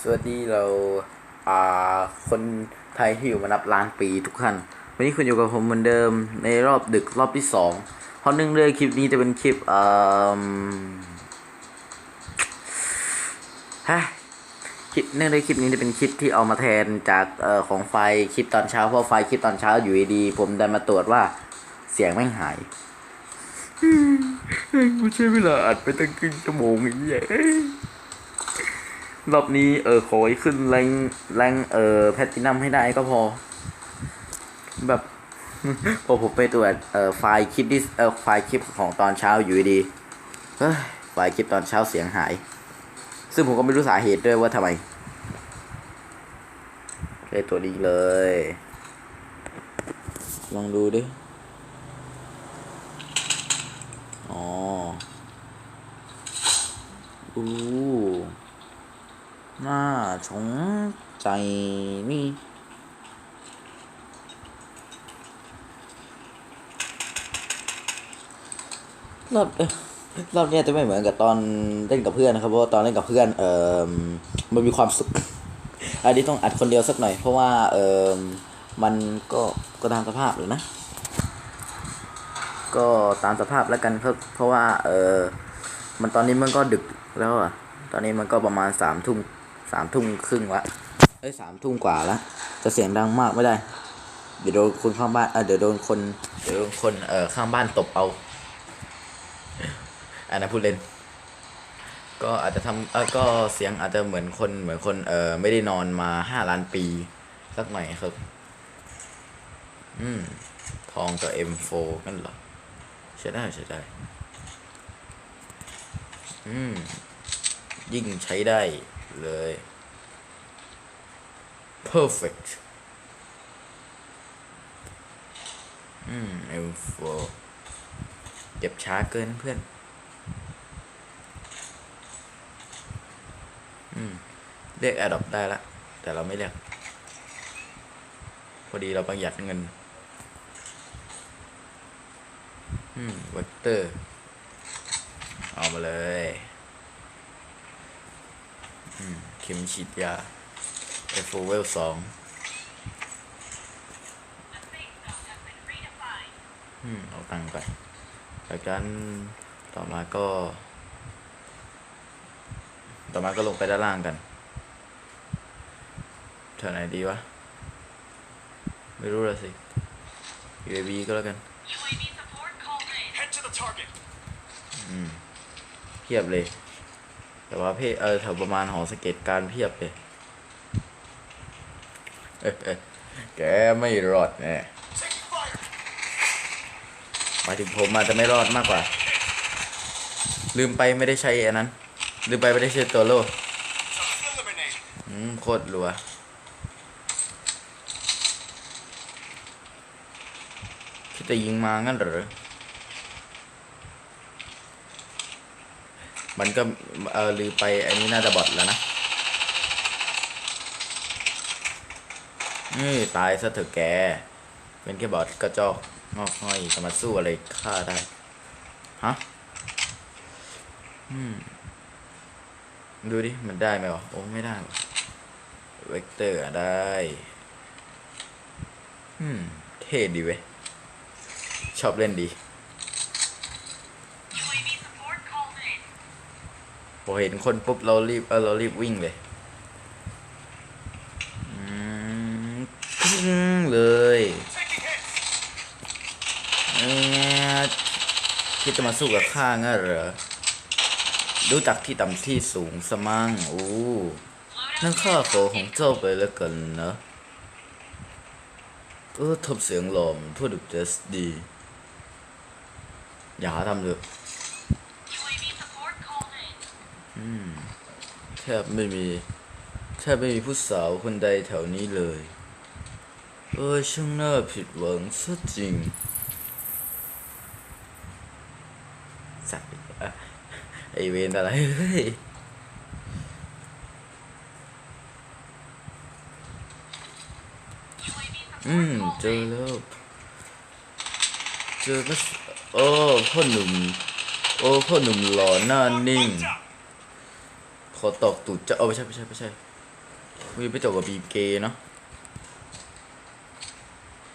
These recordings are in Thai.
สวัสดีเราอ่าคนไทยที่อยู่มานับล้านปีทุกท่าน วันนี้คุณอยู่กับผมเหมือนเดิมในรอบดึกรอบที่สองเพราะเนื่องด้วยคลิปนี้จะเป็นคลิปอ่าฮะคลิปเนื่องด้วยคลิปนี้จะเป็นคลิปที่เอามาแทนจากเอ่อของไฟล์คลิปตอนเช้าเพราะไฟล์คลิปตอนเช้าอยู่ดีๆผมได้มาตรวจว่าเสียงไม่งหายกูใช้เวลาอัดไปตั้งครึ่งชั่วโมงไอ้เหี้ย รอบนี้เออขอให้ขึ้นแรงแรงเออแพตตินัมให้ได้ก็พอ แบบพอผมไปตรวจเออไฟล์คลิปดิสเออไฟล์คลิปของตอนเช้าอยู่ดีเฮ้ยไฟล์คลิปตอนเช้าเสียงหาย ซึ่งผมก็ไม่รู้สาเหตุด้วยว่าทำไมเลยตัวนี้เลย ลองดูดิอ๋ออู้ น่าสนใจนี่รอบรอบเนี้ยจะไม่เหมือนกับตอนเล่นกับเพื่อนนะครับเพราะว่าตอนเล่นกับเพื่อนเอ่อมันมีความสุข อันนี้ต้องอัดคนเดียวสักหน่อย เพราะว่าเอ่อมันก็ก็ตามสภาพเลยนะ ก็ตามสภาพแล้วกันครับเพราะว่าเออมันตอนนี้มันก็ดึกแล้วอะ ตอนนี้มันก็ประมาณสามทุ่ม สามทุ่มครึ่งละเอ้ยสามทุ่มกว่าละจะเสียงดังมากไม่ได้ เดี๋ยวโดนคนข้างบ้าน เออเดี๋ยวโดนคน เดี๋ยวโดนคนเอ่อข้างบ้านตบเอา อันนั้นพูดเล่น ก็อาจจะทำเออก็เสียงอาจจะเหมือนคนเหมือนคนเออไม่ได้นอนมาห้าล้านปีสักหน่อยครับ อืม ทองกับ M4 กันเหรอใช้ได้ใช้ได้ อืม ยิ่งใช้ได้ เลย perfect อืม M4 เก็บช้าเกินเพื่อน อืม เรียก Adopt ได้ละ แต่เราไม่เรียก พอดีเราประหยัดเงิน อืม เวกเตอร์ เอามาเลย เข็มฉีดยาเอฟเวลสองอืมเอาตังค์ไปจากนั้นต่อมาก็ ต่อมาก็ลงไปด้านล่างกันเท่าไหนดีวะ ไม่รู้ละสิ UAV ก็แล้วกัน UAV support called in. Head to the target. อืมเพียบเลย แต่ว่าเพเออแถวประมาณหอสเก็ตการเพียบเลยแกไม่รอดแน่หมายถึงผมอาจจะไม่รอดมากกว่า ลืมไปไม่ได้ใช้อันนั้น ลืมไปไม่ได้ใช้ตัวโลอืมโคตรรัวคิดจะยิงมางั้นหรอ มันก็เออลืมไปอันนี้น่าจะบอทแล้วนะนี่ตายซะเถอะแก เป็นแค่บอทกระจอกงอกง่อยจะมาสู้อะไรฆ่าได้ ฮะอืมดูดิ มันได้ไหมวะ โอ้ไม่ได้ เวกเตอร์ได้ อืม เท่ดีเว้ย ชอบเล่นดี UAV support called in. พ อเห็นคนปุ๊บเรารีบเออเรารีบวิ่งเลยอืมกิ้งเลยเอ๊ะคิดจะมาสู้กับข้างั้นเหรอดูจากที่ต่ำที่สูงสมั่งโอ้นั่นข้าขอของเจ้าไปแล้วกันนะเออทบเสียงหลอมทั่วดึกเจสดี อย่าทำเลย UAV support called in. อืม แทบไม่มี แทบไม่มีผู้สาวคนใดแถวนี้เลย เออช่างน่าผิดหวังซะจริงสัตว์อะไอเวนอะไรเฮ้ยอืมเจอแล้วเจอก็โอ้พ่อหนุ่ม โอ้พ่อหนุ่มหล่อหน้านิ่ง ขอตอกตูดจะเอาไม่ใช่ไม่ใช่ไม่ใช่วีไปจบกับบีเกเนาะ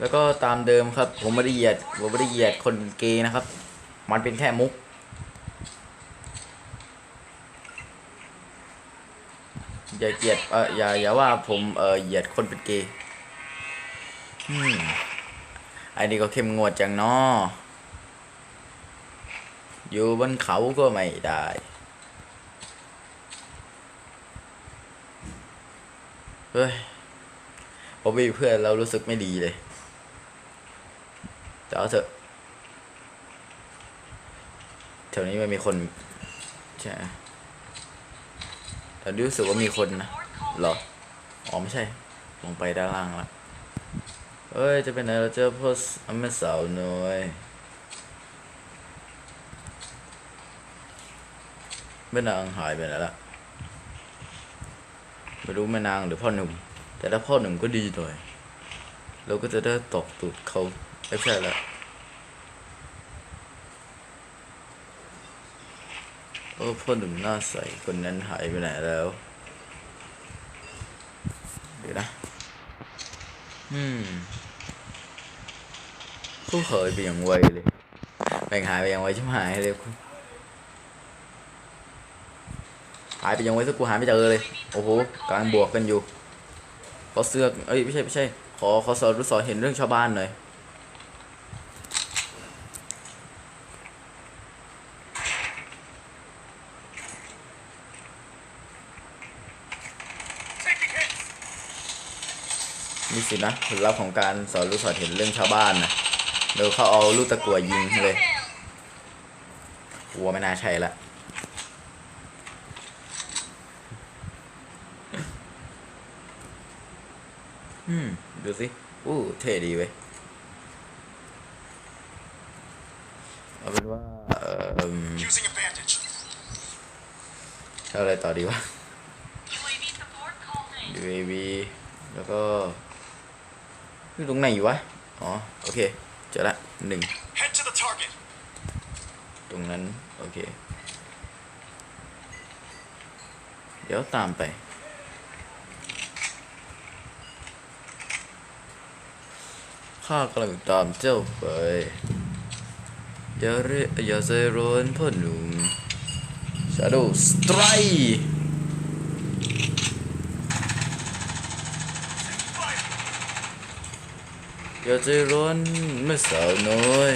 แล้วก็ตามเดิมครับ ผมไม่ได้เหยียดผมไม่ได้เหยียดคนเกย์นะครับ มันเป็นแค่มุก อย่าเกลียดเอออย่าอย่าว่าผมเออเหยียดคนเป็นเกย์อืมอ้นี่ก็เข้มงวดจังเนาะอยู่บนเขาก็ไม่ได้ ฮ้ยผมมีเพื่อนเรารู้สึกไม่ดีเลยแต่เอาเถอะแถวนี้ไม่มีคนใช่แต่รู้สึกว่ามีคนนะหรออ๋อไม่ใช่ ลงไปด้านล่างละเอ้ย จะเป็นไหนเราเจอพ่อสแม่สาวน้อยแม่นางหายไปไหนละ ไม่รู้แม่นางหรือพ่อหนุ่ม แต่ถ้าพ่อหนุ่มก็ดีหน่อยเราก็จะได้ตอกตูดเขาไม่ใช่ละโอ้พ่อหนุ่มหน้าใสคนนั้นหายไปไหนแล้วเดี๋ยวนะ อืมเขาหายไปอย่างไวเลยแบ่งหายไปอย่างไวชิบหายเลยกูหายไปย่างไวสักกูหาไม่เจอเลย โอ้โหกำลังบวกกันอยู่ขอเสือกเอ้ยไม่ใช่ไม่ใช่ ขอขอสอนรู้สอนเห็นเรื่องชาวบ้านหน่อยนี่สินะผลลัพธ์ของการสอนรู้สอนเห็นเรื่องชาวบ้านนะเดี๋ยวเขาเอาลูกตะกั่วยิงเลยหัวไม่น่าใช่ละ อืม ดูสิอู้เท่ดีเว้ยเอาเป็นว่าเอ่อ Using a bandage. เอาอะไรต่อดีวะ UAV support called in. UAV แล้วก็อยู่ตรงไหนอยู่วะ อ๋อ โอเค เจอละหนึ่ง Head to the target. ตรงนั้น โอเค เดี๋ยวตามไป ข้ากำลังตามเจ้าไปอย่าเรอย่าใจร้อนพ่อหนุ่ม Shadow Strike อย่าใจร้อนแม่สาวน้อย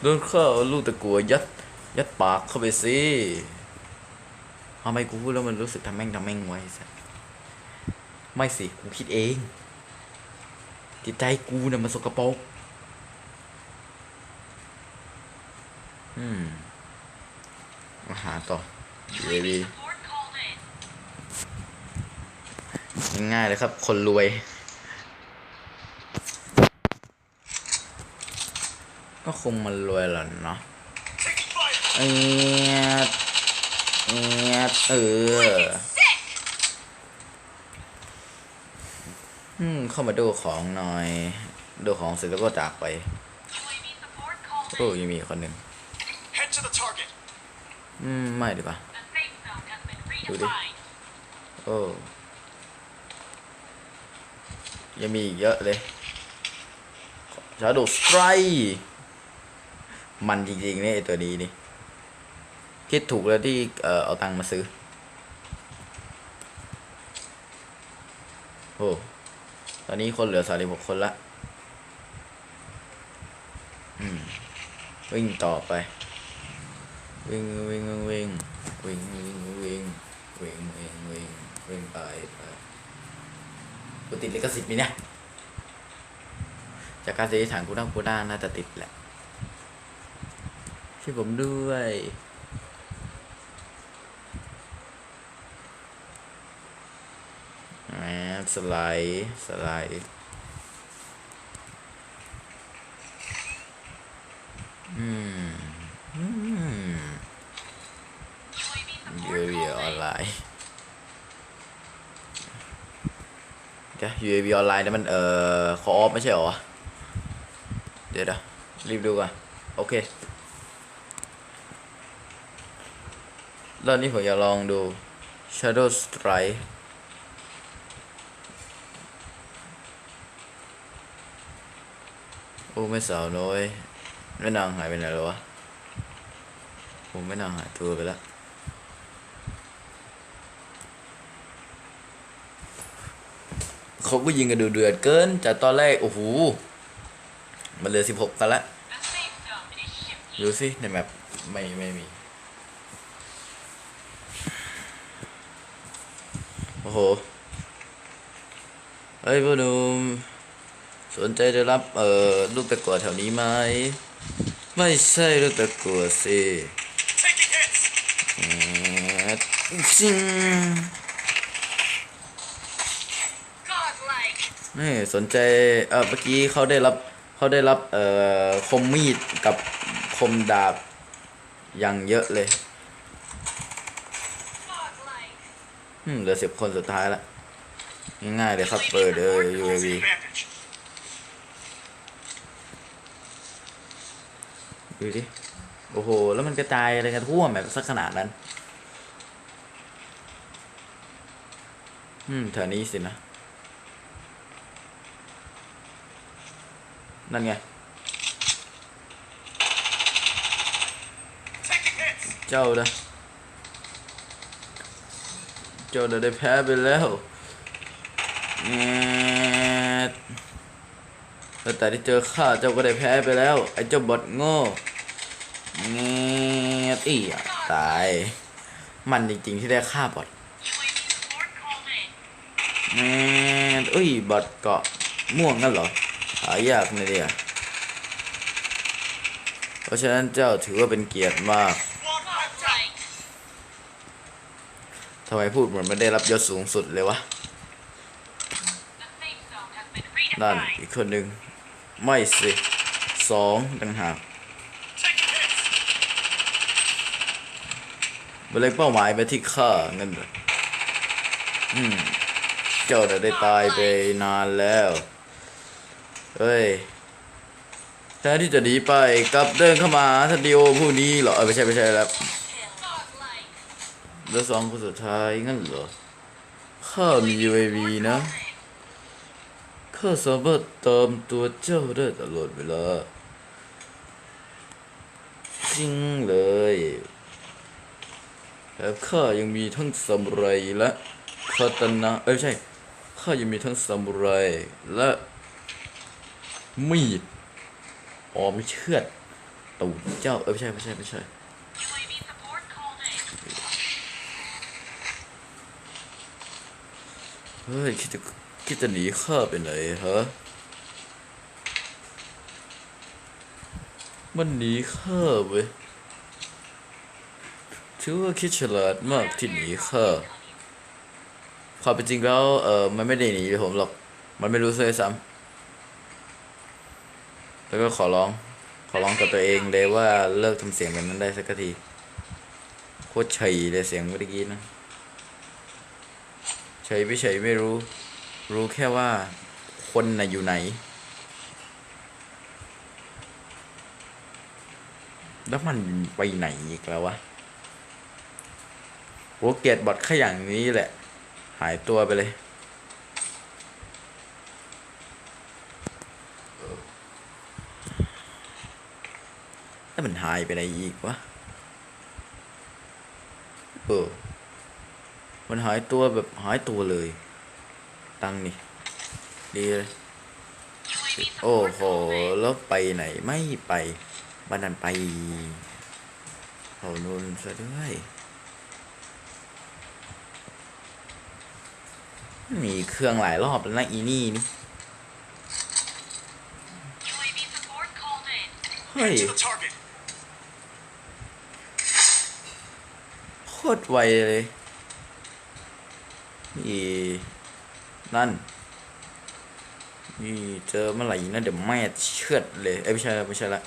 โดนข้าเอาลูกตะกัวยัด ยัดปากเข้าไปสิทำไมกูพูดแล้วมันรู้สึกทำแม่งทำแม่งไว้สัส ไม่สิกูคิดเอง จิตใจกูเนี่ยมันสกปรกอืมมาหาต่อ UAV UAV support called in. ง่ายเลยครับ คนรวย ก็คงมันรวยแหละเนาะเอียดเอียดเออ อืมเข้ามาดูของหน่อย ดูของเสร็จแล้วก็จากไป UAV support called โอ้ in. ยังมีอีกคนหนึ่ง Head to the target. อืม ไม่ดีป่ะ The safe zone has been Ủa đi. redefined. โอ้ยังมีอีกเยอะเลยชาโดสไตรมันจริงๆเนี่ยไอตัวนี้นี่คิดถูกแล้วที่เอ่อเอาตังค์มาซื้อ โอ้ ตอนนี้คนเหลือสามสิบหกคนละวิ่งต่อไป วิ่งวิ่งวิ่งวิ่งวิ่งวิ่งวิ่งวิ่งวิ่งวิ่งไปไปกูติดลิขสิทธิ์ไหมเนี่ยจากการสันนิษฐานกูน่ากูน่าน่าจะติดแหละช่วยผมด้วยแหมส ไลด์สไลด์อืมอืมยูเอวีออนไลน์เดี๋ยวยูเอวีออนไลน์เนี่ยมันเอ่อคออฟไม่ใช่เหรอ เดี๋ยวนะรีบดูก่อน โอเครอบนี้ผมอยากลองดู Shadow Strike โอ้ไม่สาวน้อยแม่นางหายไปไหนแล้ววะผมแม่นางหายตัวไปแล้วเขาก็ยิงกันดูเดือดเกิน จากตอนแรก โอ้โห มันเหลือสิบหกกันละดูสิ ในแมปไม่ ไม่มี โอ้โห เฮ้ยพ่อหนุ่ม สนใจจะรับเอ่อลูกตะกั่วแถวนี้ไหมไม่ใช่ลูกตะกั่วสิ Taking hits. แอดซิงนี่สนใจเออเมื่อกี้เขาได้รับเขาได้รับเอ่อคมมีดกับคมดาบอย่างเยอะเลยอืมเหลือสิบคนสุดท้ายละง่ายๆเลยครับเปิดเออ UAV ดูดิโอ้โห แล้วมันกระจายอะไรกันทั่วแบบสักขนาดนั้น อืมแถวนี้สินะ นั่นไง Taking hits. เจ้าเจ้าน่ะได้แพ้ไปแล้วแงด แล้วแต่ที่เจอข้าเจ้าก็ได้แพ้ไปแล้ว ไอ้เจ้าบอดโง่แงดอีอะตาย มันจริงๆที่ได้ฆ่าบอด UAV support called in. แงอุ้ยบอดเกาะม่วงนั่นเหรอ หายากนะเนี่ยเพราะฉะนั้นเจ้าถือว่าเป็นเกียรติมากทำไมพูดเหมือนไม่ได้รับยศสูงสุดเลยวะนั่นอีกคนหนึ่ง ไม่สิสองต่างหาก Taking hits. เบลงเป้าหมายไปที่ข้าเงินเหรออืม เจ้าน่ะได้ตายไปนานแล้ว เฮ้ยแทนที่จะหนีไปกลับเดินเข้ามาทันดีโอผู้นี้เหรอเออไม่ใช่ไม่ใช่แล้วแล้วสองคนสุดท้ายงั้นเหรอข้ามี UAV นะ ข้าสามารถตามตัวเจ้าได้ตลอดเวลา จริงเลยแถมข้ายังมีทั้งซามูไรและคาตนะเอ้ยไม่ใช่ข้ายังมีทั้งซามูไรและมีดออมเชือดตูดเจ้าเอ้ยไม่ใช่ไม่ใช่ไม่ใช่เฮ้ยคิดจะ คิดจะหนีข้าไปไหนฮะ มันหนีข้าเว้ยถือว่าคิดฉลาดมากที่หนีข้าความเป็นจริงแล้ว เออมันไม่ได้หนีผมหรอก มันไม่รู้เลยซ้ำแล้วก็ขอร้อง ขอร้องกับตัวเองเลยว่าเลิกทำเสียงแบบนั้นได้สักทีโคตรเฉยเลยเสียงเมื่อกี้นะเฉยไม่เฉยไม่รู้ รู้แค่ว่าคนน่ะอยู่ไหน แล้วมันไปไหนอีกแล้ววะโหเกียดบอทแค่อย่างนี้แหละ หายตัวไปเลยแล้วมันหายไปไหนอีกวะ เออ มันหายตัวแบบหายตัวเลย ตังค์นี่ดีเลย UAV โอ้ support โห called in. แล้วไปไหนไม่ไปบ้านนั้นไปเอานูนซะด้วยมีเครื่องหลายรอบแล้วนะอีนี่นี่ UAV support called in. เฮ้ย Head to the target. โคตรไวเลยนี่ นั่น นี่เจอเมื่อไหร่นะเดี๋ยวแม่เชือดเลยเอ้ยไม่ใช่ละไม่ใช่ละ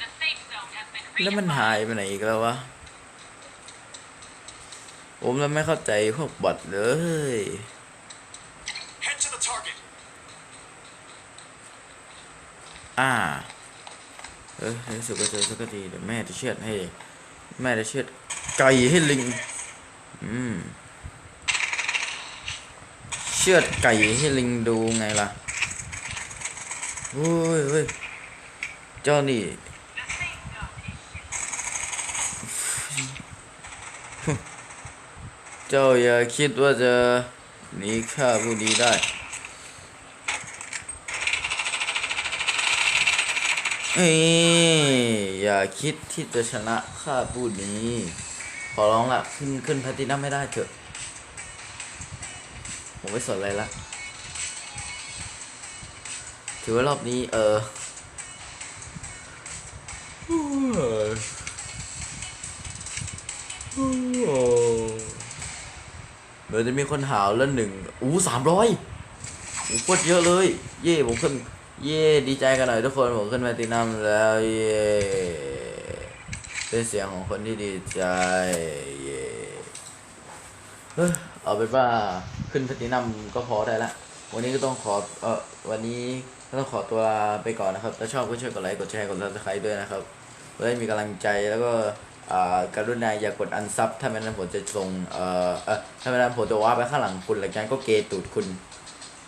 The safe zone has been แล้วมัน redefined. หายไปไหนอีกแล้ววะ ผมแล้วไม่เข้าใจพวกบอทเลย Head to the target. อ่าเเออในที่สุดก็เจอสักทีเดี๋ยวแม่จะเชือดให้ แม่จะเชือด ไก่ให้ลิง อืม เชือดไก่ให้ลิงดูไงล่ะโอ้ยเฮ้ยเจ้านี่เจ้าอย่าคิดว่าจะหนีข้าผู้ดีได้เอ้ยอย่าคิดที่จะชนะข้าผู้นี้ ขอร้องละขึ้นขึ้นแพตตินัมไม่ได้เถอะ ผมไม่สนอะไรละ ถือว่ารอบนี้เออเดี๋ยวจะมีคนหาวแล้วหนึ่งอู้สามร้อยอู้โคตรเยอะเลย เย่ผมขึ้น เย่ดีใจกันหน่อยทุกคน ผมขึ้นมาตินัมแล้ว เย่ เป็นเสียงของคนที่ดีใจ เย่เอ้ยเอาเป็นว่าขึ้นพลตินัมก็พอได้ละ วันนี้ก็ต้องขอเออวันนี้ก็ต้องขอตัวลาไปก่อนนะครับ ถ้าชอบก็ช่วยกดไลค์ กดแชร์ กดซับสไครต์ด้วยนะครับเพื่อให้มีกำลังใจแล้วก็อ่ากรุณาอย่ากดอันซับถ้าไม่นั้นผมจะส่งเอ่อเออถ้าไม่นั้นผมจะว่าไปข้างหลังคุณหลังจากนั้นก็เกย์ตูดคุณ